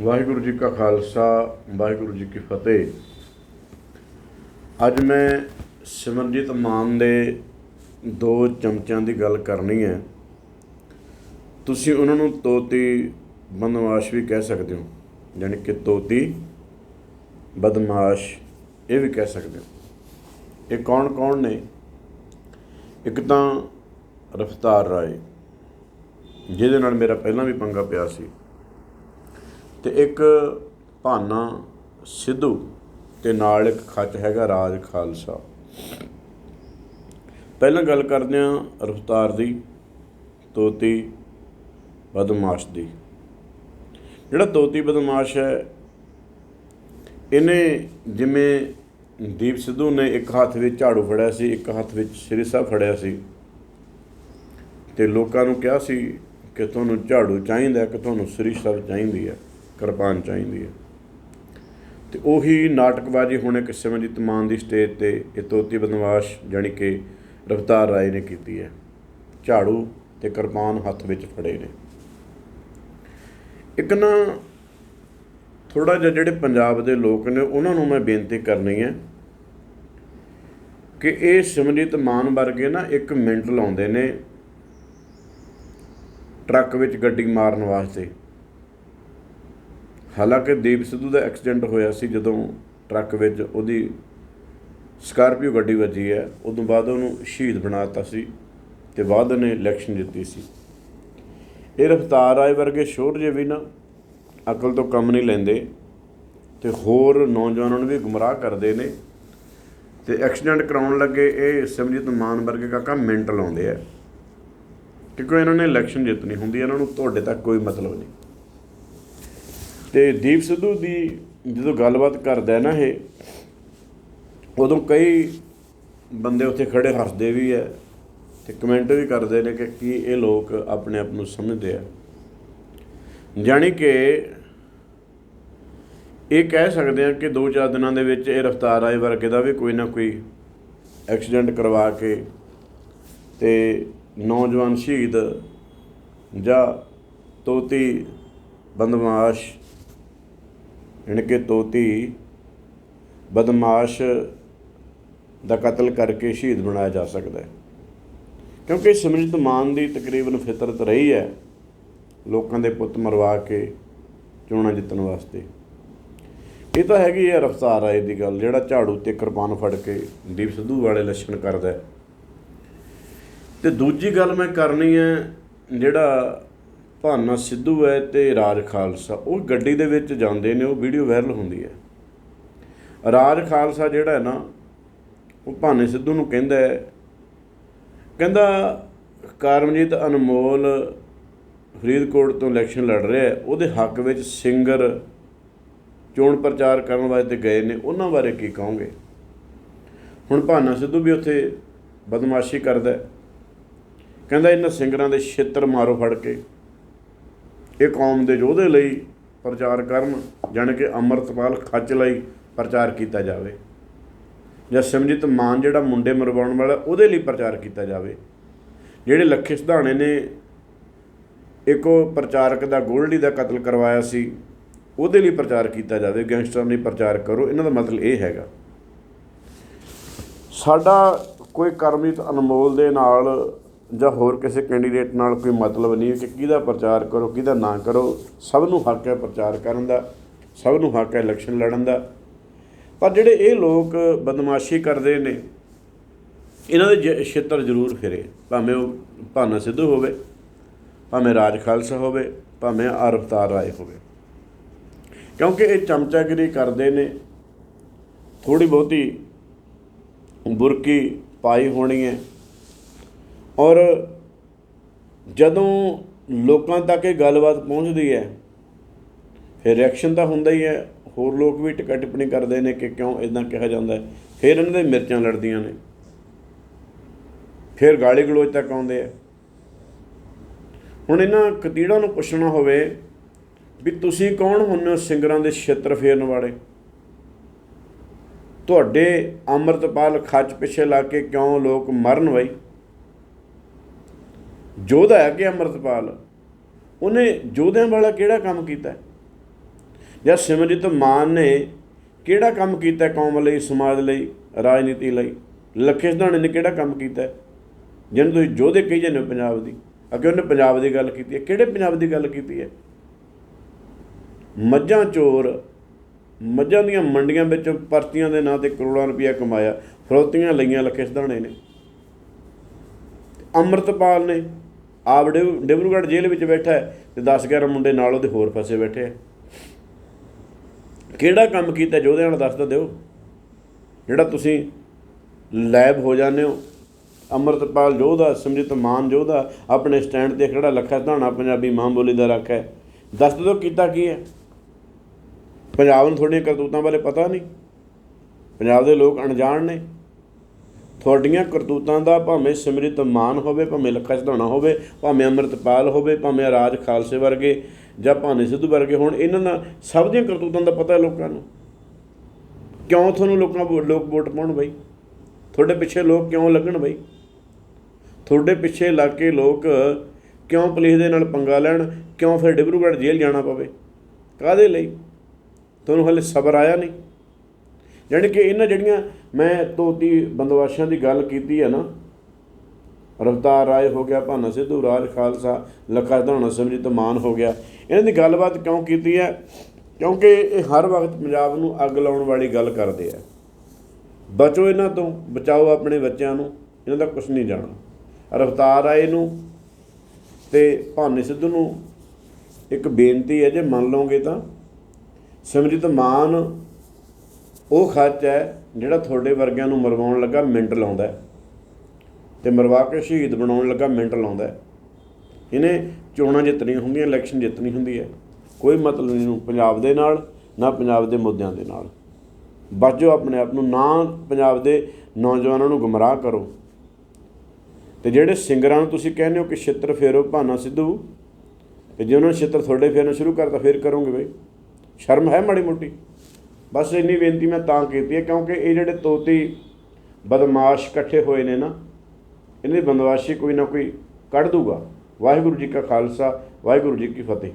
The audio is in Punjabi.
ਵਾਹਿਗੁਰੂ ਜੀ ਕਾ ਖਾਲਸਾ, ਵਾਹਿਗੁਰੂ ਜੀ ਕੀ ਫਤਿਹ। ਅੱਜ ਮੈਂ ਸਿਮਰਜੀਤ ਮਾਨ ਦੇ ਦੋ ਚਮਚਿਆਂ ਦੀ ਗੱਲ ਕਰਨੀ ਹੈ। ਤੁਸੀਂ ਉਹਨਾਂ ਨੂੰ ਤੋਤੀ ਬਦਮਾਸ਼ ਵੀ ਕਹਿ ਸਕਦੇ ਹੋ, ਯਾਨੀ ਕਿ ਤੋਤੀ ਬਦਮਾਸ਼ ਇਹ ਵੀ ਕਹਿ ਸਕਦੇ ਹੋ। ਇਹ ਕੌਣ ਕੌਣ ਨੇ? ਇੱਕ ਤਾਂ ਰਫਤਾਰ ਰਾਏ, ਜਿਹਦੇ ਨਾਲ ਮੇਰਾ ਪਹਿਲਾਂ ਵੀ ਪੰਗਾ ਪਿਆ ਸੀ। ਤੇ ਇੱਕ ਭਾਨਾ ਸਿੱਧੂ ਤੇ ਨਾਲ ਇੱਕ ਖੱਚ ਹੈਗਾ ਰਾਜ ਖਾਲਸਾ। ਪਹਿਲਾਂ ਗੱਲ ਕਰਦੇ ਹਾਂ ਰਫਤਾਰ ਦੀ, ਤੋਤੀ ਬਦਮਾਸ਼ ਦੀ। ਜਿਹੜਾ ਤੋਤੀ ਬਦਮਾਸ਼ ਹੈ, ਇਹਨੇ ਜਿਵੇਂ ਦੀਪ ਸਿੱਧੂ ਨੇ ਇੱਕ ਹੱਥ ਵਿੱਚ ਝਾੜੂ ਫੜਿਆ ਸੀ, ਇੱਕ ਹੱਥ ਵਿੱਚ ਸ੍ਰੀ ਸਾਹਿਬ ਫੜਿਆ ਸੀ ਤੇ ਲੋਕਾਂ ਨੂੰ ਕਿਹਾ ਸੀ ਕਿ ਤੁਹਾਨੂੰ ਝਾੜੂ ਚਾਹੀਦਾ, ਕਿ ਤੁਹਾਨੂੰ ਸ੍ਰੀ ਸਾਹਿਬ ਚਾਹੀਦੀ ਹੈ। ਕਿਰਪਾਨ ਚਾਹੀਦੀ ਹੈ। ਤੇ ਉਹੀ ਨਾਟਕਬਾਜ਼ੀ ਹੁਣ ਇੱਕ ਸਿਮਰਜੀਤ ਮਾਨ ਦੀ ਸਟੇਜ ਤੇ ਇਹ ਤੋਤੀ ਬਦਮਾਸ਼ ਜਾਣੀ ਕਿ ਰਵਤਾਰ ਰਾਏ ਨੇ ਕੀਤੀ ਹੈ। ਝਾੜੂ ਤੇ ਕਿਰਪਾਨ ਹੱਥ ਵਿੱਚ ਫੜੇ ਨੇ। ਇੱਕ ਨਾ ਥੋੜਾ ਜਿਹਾ ਜਿਹੜੇ ਪੰਜਾਬ ਦੇ ਲੋਕ ਨੇ, ਉਹਨਾਂ ਨੂੰ ਮੈਂ ਬੇਨਤੀ ਕਰਨੀ ਹੈ ਕਿ ਇਹ ਸਿਮਰਜੀਤ ਮਾਨ ਵਰਗੇ ਨਾ ਇੱਕ ਮਿੰਟ ਲਾਉਂਦੇ ਨੇ ਟਰੱਕ ਵਿੱਚ ਗੱਡੀ ਮਾਰਨ ਵਾਸਤੇ। ਹਾਲਾਂਕਿ ਦੀਪ ਸਿੱਧੂ ਦਾ ਐਕਸੀਡੈਂਟ ਹੋਇਆ ਸੀ ਜਦੋਂ ਟਰੱਕ ਵਿੱਚ ਉਹਦੀ ਸਕਾਰਪੀਓ ਗੱਡੀ ਵੱਜੀ ਹੈ, ਉਦੋਂ ਬਾਅਦ ਉਹਨੂੰ ਸ਼ਹੀਦ ਬਣਾਤਾ ਸੀ ਤੇ ਬਾਅਦ ਨੇ ਇਲੈਕਸ਼ਨ ਜਿੱਤੀ ਸੀ। ਇਹ ਰਫਤਾਰ ਆਏ ਵਰਗੇ ਸ਼ੋਰ ਜੇ ਵੀ ਨਾ, ਅਕਲ ਤੋਂ ਕੰਮ ਨਹੀਂ ਲੈਂਦੇ ਤੇ ਹੋਰ ਨੌਜਵਾਨਾਂ ਨੂੰ ਵੀ ਗੁੰਮਰਾਹ ਕਰਦੇ ਨੇ ਤੇ ਐਕਸੀਡੈਂਟ ਕਰਾਉਣ ਲੱਗੇ ਇਹ ਸਿਮਰਜੀਤ ਮਾਨ ਵਰਗੇ ਕਾਕਾ ਮਿੰਟ ਲਾਉਂਦੇ ਆ। ਕਿਉਂਕਿ ਇਹਨਾਂ ਨੇ ਇਲੈਕਸ਼ਨ ਜਿੱਤਣੀ ਹੁੰਦੀ ਹੈ ਇਹਨਾਂ ਨੂੰ ਤੁਹਾਡੇ ਤੱਕ ਕੋਈ ਮਤਲਬ ਨਹੀਂ। ਤੇ ਦੀਪ ਸਿੱਧੂ ਦੀ ਜਦੋਂ ਗੱਲਬਾਤ ਕਰਦਾ ਨਾ ਇਹ, ਉਦੋਂ ਕਈ ਬੰਦੇ ਉੱਥੇ ਖੜੇ ਹੱਸਦੇ ਵੀ ਐ ਤੇ ਕਮੈਂਟ ਵੀ ਕਰਦੇ ਨੇ ਕਿ ਕੀ ਇਹ ਲੋਕ ਆਪਣੇ ਆਪ ਨੂੰ ਸਮਝਦੇ ਆ। ਜਾਣੀ ਕਿ ਇਹ ਕਹਿ ਸਕਦੇ ਆ ਕਿ 2-4 ਦਿਨਾਂ ਦੇ ਵਿੱਚ ਇਹ ਰਫਤਾਰ ਆਏ ਵਰਗੇ ਦਾ ਵੀ ਕੋਈ ਨਾ ਕੋਈ ਐਕਸੀਡੈਂਟ ਕਰਵਾ ਕੇ ਤੇ ਨੌਜਵਾਨ ਸ਼ਹੀਦ ਜਾਂ ਤੋਤੀ ਬਦਮਾਸ਼ ਯਾਨੀ ਕਿ ਤੋਤੀ ਬਦਮਾਸ਼ ਦਾ ਕਤਲ ਕਰਕੇ ਸ਼ਹੀਦ ਬਣਾਇਆ ਜਾ ਸਕਦਾ ਹੈ। ਕਿਉਂਕਿ ਸਿਮਰਜੀਤ ਮਾਨ ਦੀ ਤਕਰੀਬਨ ਫਿਤਰਤ ਰਹੀ ਹੈ ਲੋਕਾਂ ਦੇ ਪੁੱਤ ਮਰਵਾ ਕੇ ਚੋਣਾਂ ਜਿੱਤਣ ਵਾਸਤੇ। ਇਹ ਤਾਂ ਹੈਗੀ ਹੈ ਰਫਤਾਰ ਆਏ ਦੀ ਗੱਲ, ਜਿਹੜਾ ਝਾੜੂ ਤੇ ਕਿਰਪਾਨ ਫੜ ਕੇ ਦੀਪ ਸਿੱਧੂ ਵਾਲੇ ਲੱਛਣ ਕਰਦਾ ਹੈ। ਤੇ ਦੂਜੀ ਗੱਲ ਮੈਂ ਕਰਨੀ ਹੈ, ਜਿਹੜਾ ਭਾਨਾ ਸਿੱਧੂ ਹੈ ਤੇ ਰਾਜ ਖਾਲਸਾ। ਉਹ ਗੱਡੀ ਦੇ ਵਿੱਚ ਜਾਂਦੇ ਨੇ, ਉਹ ਵੀਡੀਓ ਵਾਇਰਲ ਹੁੰਦੀ ਹੈ। ਰਾਜ ਖਾਲਸਾ ਜਿਹੜਾ ਹੈ ਨਾ, ਉਹ ਭਾਨੇ ਸਿੱਧੂ ਨੂੰ ਕਹਿੰਦਾ ਹੈ। ਕਹਿੰਦਾ, ਕਰਮਜੀਤ ਅਨਮੋਲ ਫਰੀਦਕੋਟ ਤੋਂ ਇਲੈਕਸ਼ਨ ਲੜ ਰਿਹਾ ਹੈ। ਉਹਦੇ ਹੱਕ ਵਿੱਚ ਸਿੰਗਰ ਚੋਣ ਪ੍ਰਚਾਰ ਕਰਨ ਵਾਸਤੇ ਗਏ ਨੇ। ਉਹਨਾਂ ਬਾਰੇ ਕੀ ਕਹੋਗੇ? ਹੁਣ ਭਾਨਾ ਸਿੱਧੂ ਵੀ ਉੱਥੇ ਬਦਮਾਸ਼ੀ ਕਰਦਾ ਕਹਿੰਦਾ, ਇਹਨਾਂ ਸਿੰਗਰਾਂ ਦੇ ਛੇਤਰ ਮਾਰੋ ਫੜ ਕੇ। ਇਹ ਕੌਮ ਦੇ ਯੋਧੇ ਲਈ ਪ੍ਰਚਾਰ ਕਰਨ, ਜਾਣ ਕਿ ਅੰਮ੍ਰਿਤਪਾਲ ਖੱਚ ਲਈ ਪ੍ਰਚਾਰ ਕੀਤਾ ਜਾਵੇ। ਜਾਂ ਸਿਮਰਜੀਤ ਮਾਨ ਜਿਹੜਾ ਮੁੰਡੇ ਮਰਵਾਉਣ ਵਾਲਾ, ਉਹਦੇ ਲਈ ਪ੍ਰਚਾਰ ਕੀਤਾ ਜਾਵੇ। ਜਿਹੜੇ ਲੱਖੇ ਸਿਧਾਣੇ ਨੇ, ਇੱਕ ਪ੍ਰਚਾਰਕ ਦਾ ਗੋਲਡੀ ਦਾ ਕਤਲ ਕਰਵਾਇਆ ਸੀ, ਉਹਦੇ ਲਈ ਪ੍ਰਚਾਰ ਕੀਤਾ ਜਾਵੇ, ਗੈਂਗਸਟਰ ਲਈ ਪ੍ਰਚਾਰ ਕਰੋ, ਇਹਨਾਂ ਦਾ ਮਤਲਬ ਇਹ ਹੈਗਾ। ਸਾਡਾ ਕੋਈ ਕਰਮਜੀਤ ਅਨਮੋਲ ਦੇ ਨਾਲ ਜਾਂ ਹੋਰ ਕਿਸੇ ਕੈਂਡੀਡੇਟ ਨਾਲ ਕੋਈ ਮਤਲਬ ਨਹੀਂ ਕਿ ਕਿਹਦਾ ਪ੍ਰਚਾਰ ਕਰੋ, ਕਿਹਦਾ ਨਾ ਕਰੋ, ਸਭ ਨੂੰ ਹੱਕ ਹੈ ਪ੍ਰਚਾਰ ਕਰਨ ਦਾ, ਸਭ ਨੂੰ ਹੱਕ ਹੈ ਇਲੈਕਸ਼ਨ ਲੜਨ ਦਾ। ਪਰ ਜਿਹੜੇ ਇਹ ਲੋਕ ਬਦਮਾਸ਼ੀ ਕਰਦੇ ਨੇ, ਇਹਨਾਂ ਦੇ ਜ- ਜ਼ਰੂਰ ਫਿਰੇ। ਭਾਵੇਂ ਉਹ ਭਾਨਾ ਸਿੱਧੂ ਹੋਵੇ, ਭਾਵੇਂ ਰਾਜ ਖਾਲਸਾ ਹੋਵੇ, ਭਾਵੇਂ ਅਰਫਤਾਰ ਰਾਏ ਹੋਵੇ। ਕਿਉਂਕਿ ਇਹ ਚਮਚਾਗਿਰੀ ਕਰਦੇ ਨੇ ਥੋੜੀ ਬਹੁਤੀ ਬੁਰਕੀ ਪਾਈ ਹੋਣੀ ਹੈ। ਔਰ ਜਦੋਂ ਲੋਕਾਂ ਤੱਕ ਇਹ ਗੱਲਬਾਤ ਪਹੁੰਚਦੀ ਹੈ, ਫਿਰ ਰਿਐਕਸ਼ਨ ਤਾਂ ਹੁੰਦਾ ਹੀ ਹੈ। ਹੋਰ ਲੋਕ ਵੀ ਟਿਕਾ ਟਿੱਪਣੀ ਕਰਦੇ ਨੇ ਕਿ ਕਿਉਂ ਇਦਾਂ ਕਿਹਾ ਜਾਂਦਾ ਹੈ। ਫਿਰ ਇਹਨਾਂ ਦੇ ਮਿਰਚਾਂ ਲੜਦੀਆਂ ਨੇ। ਫਿਰ ਗਾਲੀ ਗਲੋਚ ਤੱਕ ਆਉਂਦੇ ਆ। ਹੁਣ ਇਹਨਾਂ ਕਤੀੜਾਂ ਨੂੰ ਪੁੱਛਣਾ ਹੋਵੇ ਵੀ ਤੁਸੀਂ ਕੌਣ ਹੁੰਦੇ ਹੋ ਸਿੰਗਰਾਂ ਦੇ ਛੇਤਰ ਫੇਰਨ ਵਾਲੇ? ਤੁਹਾਡੇ ਅੰਮ੍ਰਿਤਪਾਲ ਖੱਚ ਪਿੱਛੇ ਲਾ ਕੇ ਕਿਉਂ ਲੋਕ ਮਰਨ ਬਈ? ਯੋਧਾ ਹੈ ਕਿ ਅੰਮ੍ਰਿਤਪਾਲ। ਉਹਨੇ ਯੋਧਿਆਂ ਵਾਲਾ ਕਿਹੜਾ ਕੰਮ ਕੀਤਾ? ਜਾਂ ਸਿਮਰਜੀਤ ਮਾਨ ਨੇ ਕਿਹੜਾ ਕੰਮ ਕੀਤਾ ਕੌਮ ਲਈ, ਸਮਾਜ ਲਈ, ਰਾਜਨੀਤੀ ਲਈ? ਲੱਖੇ ਸਿਧਾਣੇ ਨੇ ਕਿਹੜਾ ਕੰਮ ਕੀਤਾ? ਜਿਹਨੂੰ ਤੁਸੀਂ ਯੋਧੇ ਕਹੀ ਜਾਂਦੇ ਹੋ ਪੰਜਾਬ ਦੀ। ਅੱਗੇ ਉਹਨੇ ਪੰਜਾਬ ਦੀ ਗੱਲ ਕੀਤੀ ਹੈ। ਕਿਹੜੇ ਪੰਜਾਬ ਦੀ ਗੱਲ ਕੀਤੀ ਹੈ? ਮੱਝਾਂ ਚੋਰ, ਮੱਝਾਂ ਦੀਆਂ ਮੰਡੀਆਂ ਵਿੱਚ ਪਰਚੀਆਂ ਦੇ ਨਾਂ ਤੇ ਕਰੋੜਾਂ ਰੁਪਇਆ ਕਮਾਇਆ, ਫਰੋਤੀਆਂ ਲਈਆਂ ਲੱਖੇ ਸਿਧਾਣੇ ਨੇ। ਅੰਮ੍ਰਿਤਪਾਲ ਨੇ ਆਪ ਡਿਬ- ਡਿਬਰੂਗੜ੍ਹ ਜੇਲ੍ਹ ਵਿੱਚ ਬੈਠਾ ਹੈ ਤੇ 10 11 ਮੁੰਡੇ ਨਾਲ ਉਹਦੇ ਹੋਰ ਫਸੇ ਬੈਠੇ ਆ। ਕਿਹੜਾ ਕੰਮ ਕੀਤਾ ਯੋਧਿਆਂ ਨਾਲ ਦੱਸ ਤਾਂ ਦਿਓ। ਜਿਹੜਾ ਤੁਸੀਂ ਲੈਬ ਹੋ ਜਾਂਦੇ ਹੋ। ਅੰਮ੍ਰਿਤਪਾਲ ਯੋਧਾ ਸਮਰਿਤ ਮਾਨ ਯੋਧਾ, ਆਪਣੇ ਸਟੈਂਡ ਤੇ ਖੜਾ ਲੱਖਾ ਧਾਣਾ ਪੰਜਾਬੀ ਮਾਂ ਬੋਲੀ ਦਾ ਰੱਖ ਹੈ। ਦੱਸ ਦਿਓ ਕੀਤਾ ਕੀ ਹੈ। ਪੰਜਾਬ ਨੂੰ ਤੁਹਾਡੀਆਂ ਕਰਤੂਤਾਂ ਬਾਰੇ ਪਤਾ ਨਹੀਂ। ਪੰਜਾਬ ਦੇ ਲੋਕ ਅਣਜਾਣ ਨੇ। ਤੁਹਾਡੀਆਂ ਕਰਤੂਤਾਂ ਦਾ ਭਾਵੇਂ ਸਿਮਰਿਤ ਮਾਨ ਹੋਵੇ, ਭਾਵੇਂ ਲੱਖਾ ਸਿਧਾਣਾ ਹੋਵੇ, ਭਾਵੇਂ ਅੰਮ੍ਰਿਤਪਾਲ ਹੋਵੇ, ਭਾਵੇਂ ਰਾਜ ਖਾਲਸੇ ਵਰਗੇ ਜਾਂ ਭਾਵੇਂ ਸਿੱਧੂ ਵਰਗੇ ਹੋਣ, ਇਹਨਾਂ ਦਾ ਸਭ ਦੀਆਂ ਕਰਤੂਤਾਂ ਦਾ ਪਤਾ ਹੈ ਲੋਕਾਂ ਨੂੰ। ਕਿਉਂ ਤੁਹਾਨੂੰ ਲੋਕਾਂ ਵੋ- ਲੋਕ ਵੋਟ ਪਾਉਣ ਬਈ? ਤੁਹਾਡੇ ਪਿੱਛੇ ਲੋਕ ਕਿਉਂ ਲੱਗਣ ਬਈ? ਤੁਹਾਡੇ ਪਿੱਛੇ ਲੱਗ ਕੇ ਲੋਕ ਕਿਉਂ ਪੁਲਿਸ ਦੇ ਨਾਲ ਪੰਗਾ ਲੈਣ? ਕਿਉਂ ਫਿਰ ਡਿਬਰੂਗੜ੍ਹ ਜੇਲ੍ਹ ਜਾਣਾ ਪਵੇ? ਕਾਦੇ ਲਈ? ਤੁਹਾਨੂੰ ਹਲੇ ਸਬਰ ਆਇਆ ਨਹੀਂ? ਯਾਨੀ ਕਿ ਇਹਨਾਂ ਜਿਹੜੀਆਂ ਮੈਂ ਤੋਤੀ ਬੰਦਵਾਸ਼ਾਂ ਦੀ ਗੱਲ ਕੀਤੀ ਹੈ ਨਾ, ਰਵਤਾਰ ਰਾਏ ਹੋ ਗਿਆ, ਭਾਨਾ ਸਿੱਧੂ, ਰਾਜ ਖਾਲਸਾ, ਲੱਖਾ ਧਾਣਾ ਸਿਮਰਜੀਤ ਮਾਨ ਹੋ ਗਿਆ। ਇਹਨਾਂ ਦੀ ਗੱਲਬਾਤ ਕਿਉਂ ਕੀਤੀ ਹੈ? ਕਿਉਂਕਿ ਇਹ ਹਰ ਵਕਤ ਪੰਜਾਬ ਨੂੰ ਅੱਗ ਲਾਉਣ ਵਾਲੀ ਗੱਲ ਕਰਦੇ ਆ। ਬਚੋ ਇਹਨਾਂ ਤੋਂ, ਬਚਾਓ ਆਪਣੇ ਬੱਚਿਆਂ ਨੂੰ, ਇਹਨਾਂ ਦਾ ਕੁਝ ਨਹੀਂ ਜਾਣਾ ਰਫਤਾਰ ਰਾਏ ਨੂੰ ਤੇ ਭਾਨੇ ਸਿੱਧੂ ਨੂੰ ਇੱਕ ਬੇਨਤੀ ਹੈ, ਜੇ ਮੰਨ ਲਓਗੇ ਤਾਂ ਸਿਮਰਜੀਤ ਮਾਨ ਉਹ ਖੱਚ ਹੈ ਜਿਹੜਾ ਤੁਹਾਡੇ ਵਰਗਿਆਂ ਨੂੰ ਮਰਵਾਉਣ ਲੱਗਾ ਮਿੰਟ ਲਾਉਂਦਾ ਹੈ ਤੇ ਮਰਵਾ ਕੇ ਸ਼ਹੀਦ ਬਣਾਉਣ ਲੱਗਾ ਮਿੰਟ ਲਾਉਂਦਾ ਇਹਨੇ ਚੋਣਾਂ ਜਿੱਤਣੀਆਂ ਹੁੰਦੀਆਂ ਇਲੈਕਸ਼ਨ ਜਿੱਤਣੀ ਹੁੰਦੀ ਹੈ। ਕੋਈ ਮਤਲਬ ਨਹੀਂ ਨੂੰ ਪੰਜਾਬ ਦੇ ਨਾਲ, ਨਾ ਪੰਜਾਬ ਦੇ ਮੁੱਦਿਆਂ ਦੇ ਨਾਲ। ਬਚੋ ਆਪਣੇ ਆਪ ਨੂੰ, ਨਾ ਪੰਜਾਬ ਦੇ ਨੌਜਵਾਨਾਂ ਨੂੰ ਗੁੰਮਰਾਹ ਕਰੋ। ਤੇ ਜਿਹੜੇ ਸਿੰਗਰਾਂ ਨੂੰ ਤੁਸੀਂ ਕਹਿੰਦੇ ਹੋ ਕਿ ਛਿੱਤਰ ਫੇਰੋ, ਭਾਨਾ ਸਿੱਧੂ, ਤੇ ਜੇ ਉਹਨਾਂ ਨੇ ਛਿੱਤਰ ਤੁਹਾਡੇ ਫੇਰਨਾ ਸ਼ੁਰੂ ਕਰਤਾ, ਫੇਰ ਕਰੋਗੇ ਬਈ। ਸ਼ਰਮ ਹੈ ਮਾੜੀ ਮੋਟੀ। ਬਸ ਇੰਨੀ ਬੇਨਤੀ ਮੈਂ ਤਾਂ ਕੀਤੀ ਹੈ, ਕਿਉਂਕਿ ਇਹ ਜਿਹੜੇ ਤੋਤੀ ਬਦਮਾਸ਼ ਇਕੱਠੇ ਹੋਏ ਨੇ ਨਾ ਇਹਨਾਂ ਦੀ ਬੰਦਵਾਸ਼ੀ ਕੋਈ ਨਾ ਕੋਈ ਕੱਢ ਦੂਗਾ। ਵਾਹਿਗੁਰੂ ਜੀ ਕਾ ਖਾਲਸਾ, ਵਾਹਿਗੁਰੂ ਜੀ ਕੀ ਫਤਿਹ।